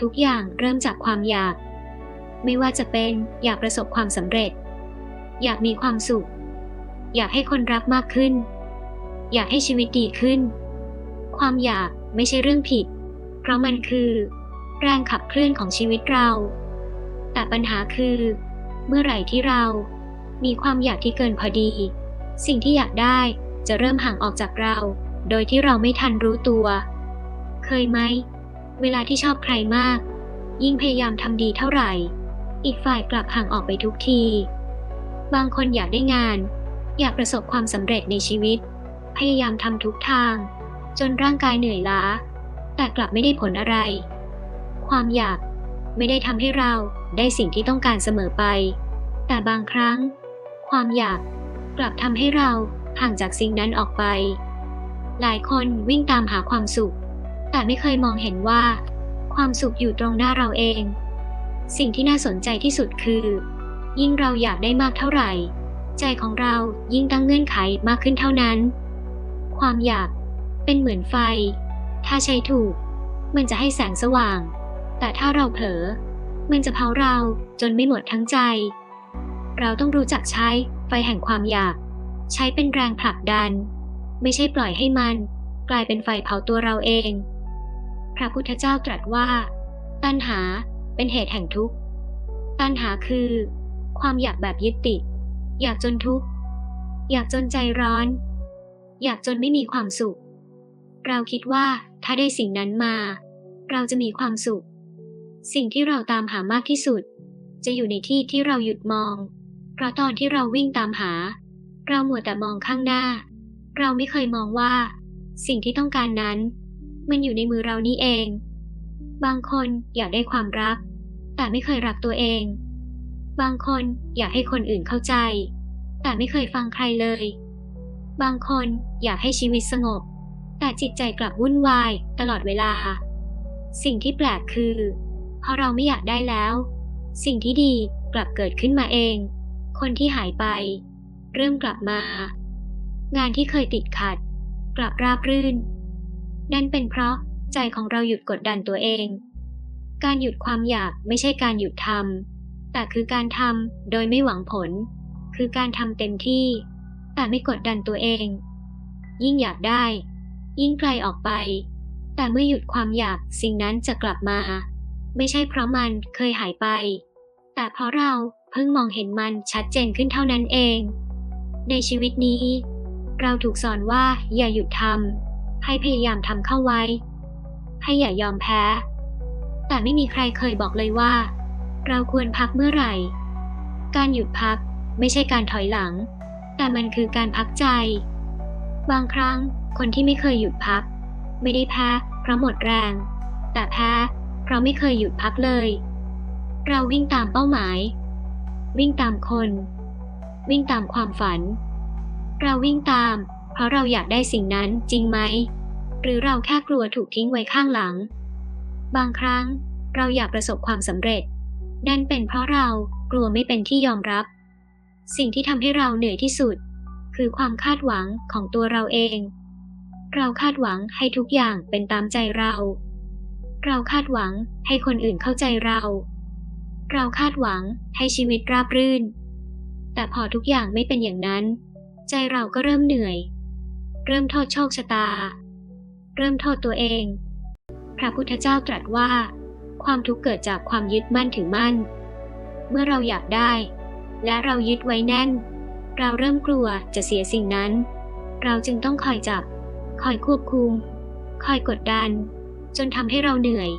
ทุกอย่างเริ่มจากความอยาก ไม่ว่าจะเป็นอยากประสบความสำเร็จ อยากมีความสุข อยากให้คนรักมากขึ้น อยากให้ชีวิตดีขึ้น ความอยากไม่ใช่เรื่องผิด เพราะมันคือ แรงขับเคลื่อนของชีวิตเรา แต่ปัญหาคือ เมื่อไหร่ที่เรา มีความอยากที่เกินพอดี สิ่งที่อยากได้จะเริ่มห่างออกจากเรา โดยที่เราไม่ทันรู้ตัว เคยไหม เวลาที่ชอบใครมาก ยิ่งพยายามทำดีเท่าไหร่ อีกฝ่ายกลับห่างออกไปทุกที บางคนอยากได้งาน อยากประสบความสำเร็จในชีวิต พยายามทำทุกทาง จนร่างกายเหนื่อยล้า แต่กลับไม่ได้ผลอะไร ความอยากไม่ได้ทำให้เราได้สิ่งที่ต้องการเสมอไป แต่บางครั้ง ความอยากกลับทำให้เราห่างจากสิ่งนั้นออกไป หลายคนวิ่งตามหาความสุข แต่ไม่เคยมองเห็นว่า ความสุขอยู่ตรงหน้าเราเอง สิ่งที่น่าสนใจที่สุดคือ ยิ่งเราอยากได้มากเท่าไหร่ ใจของเรายิ่งตั้งเงื่อนไขมากขึ้นเท่านั้น ความอยากเป็นเหมือนไฟ ถ้าใช้ถูก มันจะให้แสงสว่าง แต่ถ้าเราเผลอ มันจะเผาเราจนไม่หมดทั้งใจ เราต้องรู้จักใช้ไฟแห่งความอยาก ใช้เป็นแรงผลักดัน ไม่ใช่ปล่อยให้มัน กลายเป็นไฟเผาตัวเราเอง พระพุทธเจ้าตรัสว่า ตัณหาเป็นเหตุแห่งทุกข์ ตัณหาคือ ความอยากแบบยึดติด อยากจนทุกข์ อยากจนใจร้อน อยากจนไม่มีความสุข เราคิดว่าถ้าได้สิ่งนั้นมา เราจะมีความสุข สิ่งที่เราตามหามากที่สุด จะอยู่ในที่ที่เราหยุดมอง เพราะตอนที่เราวิ่งตามหา เราหมัวแต่มองข้างหน้า เราไม่เคยมองว่า สิ่งที่ต้องการนั้น มันอยู่ในมือเรานี่เอง บางคนอยากได้ความรัก แต่ไม่เคยรักตัวเอง บางคนอยากให้คนอื่นเข้าใจ แต่ไม่เคยฟังใครเลย บางคนอยากให้ชีวิตสงบ แต่จิตใจกลับวุ่นวายตลอดเวลาสิ่งที่แปลกคือพอเราไม่อยากได้แล้ว สิ่งที่ดีกลับเกิดขึ้นมาเอง คนที่หายไป เริ่มกลับมา งานที่เคยติดขัด กลับราบรื่น นั่นเป็นเพราะใจของเราหยุดกดดันตัวเอง การหยุดความอยากไม่ใช่การหยุดทำแต่คือการทำโดยไม่หวังผล คือการทำเต็มที่ แต่ไม่กดดันตัวเอง ยิ่งอยากได้ ยิ่งไกลออกไป แต่เมื่อหยุดความอยากสิ่งนั้นจะกลับมา ไม่ใช่เพราะมันเคยหายไป แต่เพราะเราเพิ่งมองเห็นมันชัดเจนขึ้นเท่านั้นเอง ในชีวิตนี้ เราถูกสอนว่าอย่าหยุดทำ ให้พยายามทำเข้าไว้ ให้อย่ายอมแพ้ แต่ไม่มีใครเคยบอกเลยว่า เราควรพักเมื่อไหร่ การหยุดพักไม่ใช่การถอยหลัง แต่มันคือการพักใจ บางครั้งคนที่ไม่เคยหยุดพัก ไม่ได้แพ้เพราะหมดแรง แต่แพ้เพราะไม่เคยหยุดพักเลย เราวิ่งตามเป้าหมาย วิ่งตามคน วิ่งตามความฝัน เราวิ่งตาม เพราะเราอยากได้สิ่งนั้นจริงไหม หรือเราแค่กลัวถูกทิ้งไว้ข้างหลัง บางครั้งเราอยากประสบความสำเร็จ นั่นเป็นเพราะเรากลัวไม่เป็นที่ยอมรับ สิ่งที่ทำให้เราเหนื่อยที่สุด คือความคาดหวังของตัวเราเอง เราคาดหวังให้ทุกอย่างเป็นตามใจเรา เราคาดหวังให้คนอื่นเข้าใจเรา เราคาดหวังให้ชีวิตราบรื่น แต่พอทุกอย่างไม่เป็นอย่างนั้น ใจเราก็เริ่มเหนื่อย เริ่มโทษโชคชะตา เริ่มโทษตัวเอง พระพุทธเจ้าตรัสว่า ความทุกข์เกิดจากความยึดมั่นถือมั่น เมื่อเราอยากได้ และเรายึดไว้แน่น เราเริ่มกลัวจะเสียสิ่งนั้น เราจึงต้องคอยจับ คอยควบคุม คอยกดดัน จนทำให้เราเหนื่อย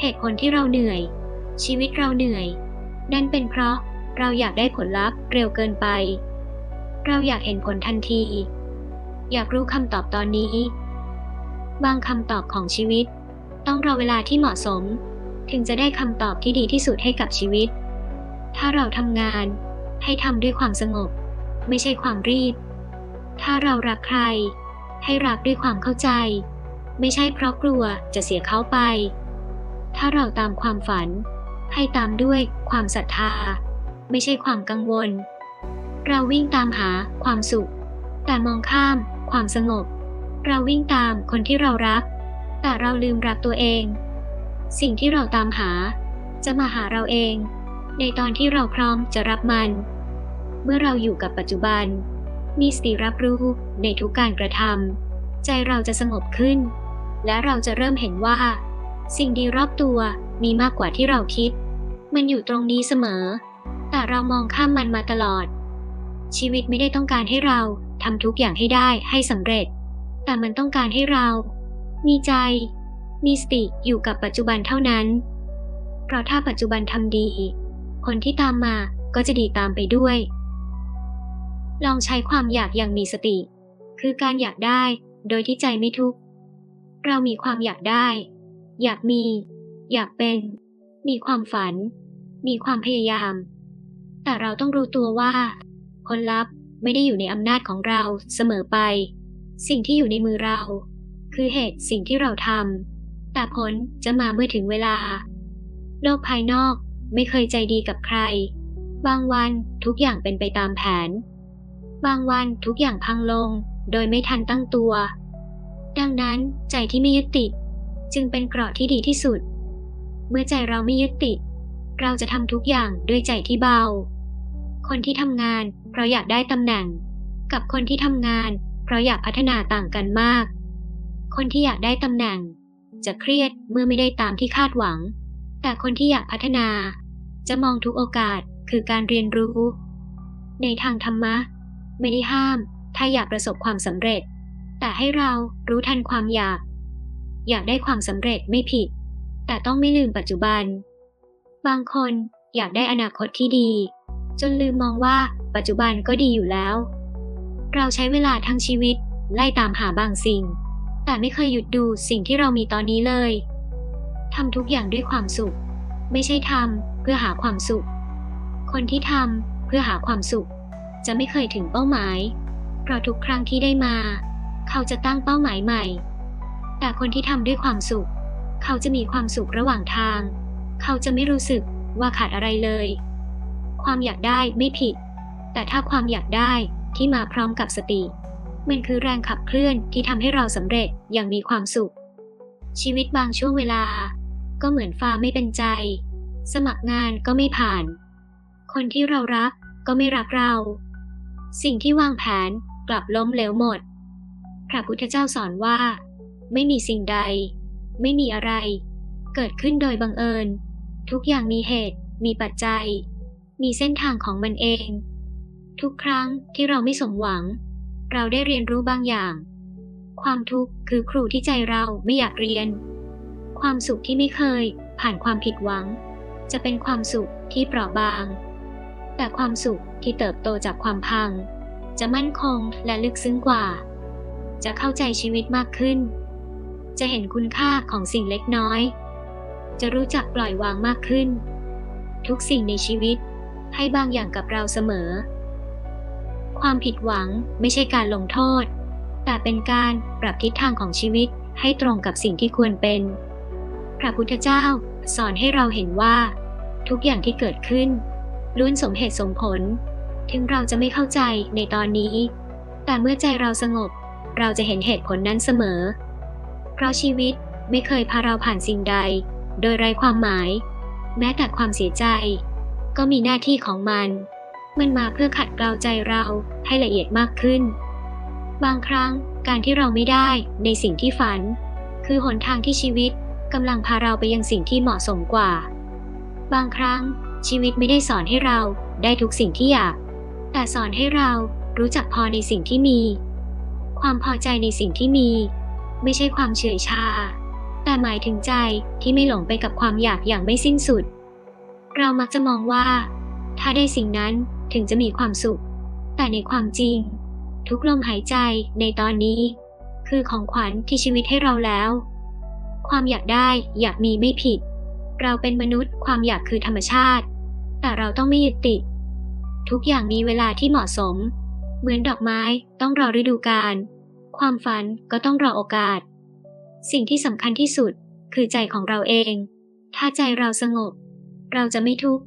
เหตุผลที่เราเหนื่อย ชีวิตเราเหนื่อยนั่นเป็นเพราะเราอยากได้ผลลัพธ์เร็วเกินไป เราอยากเห็นผลทันที อยากรู้คำตอบตอนนี้ บางคำตอบของชีวิต ต้องรอเวลาที่เหมาะสม ถึงจะได้คำตอบที่ดีที่สุดให้กับชีวิต ถ้าเราทำงาน ให้ทำด้วยความสงบ ไม่ใช่ความรีบ ถ้าเรารักใคร ให้รักด้วยความเข้าใจ ไม่ใช่เพราะกลัวจะเสียเขาไป ถ้าเราตามความฝัน ให้ตามด้วยความศรัทธา ไม่ใช่ความกังวล เราวิ่งตามหาความสุข แต่มองข้าม ความสงบ เราวิ่งตามคนที่เรารัก แต่เราลืมรักตัวเอง สิ่งที่เราตามหา จะมาหาเราเอง ในตอนที่เราพร้อมจะรับมัน เมื่อเราอยู่กับปัจจุบัน มีสติรับรู้ในทุกการกระทำใจเราจะสงบขึ้น และเราจะเริ่มเห็นว่า สิ่งดีรอบตัวมีมากกว่าที่เราคิด มันอยู่ตรงนี้เสมอ แต่เรามองข้ามมันมาตลอด ชีวิตไม่ได้ต้องการให้เรา ทำทุกอย่างให้ได้ให้สำเร็จ แต่มันต้องการให้เรา มีใจ มีสติอยู่กับปัจจุบันเท่านั้น เพราะถ้าปัจจุบันทำดี คนที่ตามมาก็จะดีตามไปด้วย ลองใช้ความอยากอย่างมีสติ คือการอยากได้โดยที่ใจไม่ทุกข์ เรามีความอยากได้ อยากมี อยากเป็น มีความฝัน มีความพยายาม แต่เราต้องรู้ตัวว่าผลลัพธ์ ไม่ได้อยู่ในอำนาจของเราเสมอไป สิ่งที่อยู่ในมือเรา คือเหตุสิ่งที่เราทำแต่ผลจะมาเมื่อถึงเวลา โลกภายนอกไม่เคยใจดีกับใคร บางวันทุกอย่างเป็นไปตามแผน บางวันทุกอย่างพังลงโดยไม่ทันตั้งตัว ดังนั้นใจที่ไม่ยึดติด จึงเป็นเกราะที่ดีที่สุด เมื่อใจเราไม่ยึดติด เราจะทำทุกอย่างด้วยใจที่เบา คนที่ทำงาน เพราะอยากได้ตำแหน่ง กับคนที่ทำงาน เพราะอยากพัฒนาต่างกันมาก คนที่อยากได้ตำแหน่ง จะเครียดเมื่อไม่ได้ตามที่คาดหวัง แต่คนที่อยากพัฒนา จะมองทุกโอกาสคือการเรียนรู้ ในทางธรรมะ ไม่ได้ห้าม ถ้าอยากประสบความสำเร็จ แต่ให้เรารู้ทันความอยาก อยากได้ความสำเร็จไม่ผิด แต่ต้องไม่ลืมปัจจุบัน บางคนอยากได้อนาคตที่ดี จนลืมมองว่าปัจจุบันก็ดีอยู่แล้ว เราใช้เวลาทั้งชีวิต ไล่ตามหาบางสิ่ง แต่ไม่เคยหยุดดูสิ่งที่เรามีตอนนี้เลยทำทุกอย่างด้วยความสุข ไม่ใช่ทำเพื่อหาความสุข คนที่ทำเพื่อหาความสุข จะไม่เคยถึงเป้าหมาย เพราะทุกครั้งที่ได้มา เขาจะตั้งเป้าหมายใหม่ แต่คนที่ทำด้วยความสุข เขาจะมีความสุขระหว่างทาง เขาจะไม่รู้สึกว่าขาดอะไรเลย ความอยากได้ไม่ผิด แต่ถ้าความอยากได้ที่มาพร้อมกับสติ มันคือแรงขับเคลื่อนที่ทำให้เราสำเร็จอย่างมีความสุข ชีวิตบางช่วงเวลา ก็เหมือนฟ้าไม่เป็นใจ สมัครงานก็ไม่ผ่าน คนที่เรารักก็ไม่รักเรา สิ่งที่วางแผนกลับล้มเหลวหมด พระพุทธเจ้าสอนว่า ไม่มีสิ่งใด ไม่มีอะไร เกิดขึ้นโดยบังเอิญ ทุกอย่างมีเหตุ มีปัจจัย มีเส้นทางของมันเอง ทุกครั้งที่เราไม่สมหวัง เราได้เรียนรู้บางอย่าง ความทุกข์คือครูที่ใจเราไม่อยากเรียน ความสุขที่ไม่เคย ผ่านความผิดหวัง จะเป็นความสุขที่เปราะบาง แต่ความสุขที่เติบโตจากความพัง จะมั่นคงและลึกซึ้งกว่า จะเข้าใจชีวิตมากขึ้น จะเห็นคุณค่าของสิ่งเล็กน้อย จะรู้จักปล่อยวางมากขึ้น ทุกสิ่งในชีวิต ให้บางอย่างกับเราเสมอ ความผิดหวังไม่ใช่การลงโทษ แต่เป็นการปรับทิศทางของชีวิตให้ตรงกับสิ่งที่ควรเป็น พระพุทธเจ้าสอนให้เราเห็นว่า ทุกอย่างที่เกิดขึ้นล้วนสมเหตุสมผล ถึงเราจะไม่เข้าใจในตอนนี้ แต่เมื่อใจเราสงบ เราจะเห็นเหตุผลนั้นเสมอ เพราะชีวิตไม่เคยพาเราผ่านสิ่งใด โดยไร้ความหมาย แม้แต่ความเสียใจ ก็มีหน้าที่ของมัน มันมาเพื่อขัดเกลาใจเราให้ละเอียดมากขึ้น บางครั้งการที่เราไม่ได้ในสิ่งที่ฝัน คือหนทางที่ชีวิตกำลังพาเราไปยังสิ่งที่เหมาะสมกว่า บางครั้งชีวิตไม่ได้สอนให้เราได้ทุกสิ่งที่อยาก แต่สอนให้เรารู้จักพอในสิ่งที่มี ความพอใจในสิ่งที่มี ไม่ใช่ความเฉื่อยชา แต่หมายถึงใจที่ไม่หลงไปกับความอยากอย่างไม่สิ้นสุด เรามักจะมองว่า ถ้าได้สิ่งนั้นถึงจะมีความสุข แต่ในความจริง ทุกลมหายใจในตอนนี้ คือของขวัญที่ชีวิตให้เราแล้ว ความอยากได้อยากมีไม่ผิด เราเป็นมนุษย์ความอยากคือธรรมชาติ แต่เราต้องไม่ยึดติด ทุกอย่างมีเวลาที่เหมาะสม เหมือนดอกไม้ต้องรอฤดูกาลความฝันก็ต้องรอโอกาส สิ่งที่สำคัญที่สุดคือใจของเราเอง ถ้าใจเราสงบ เราจะไม่ทุกข์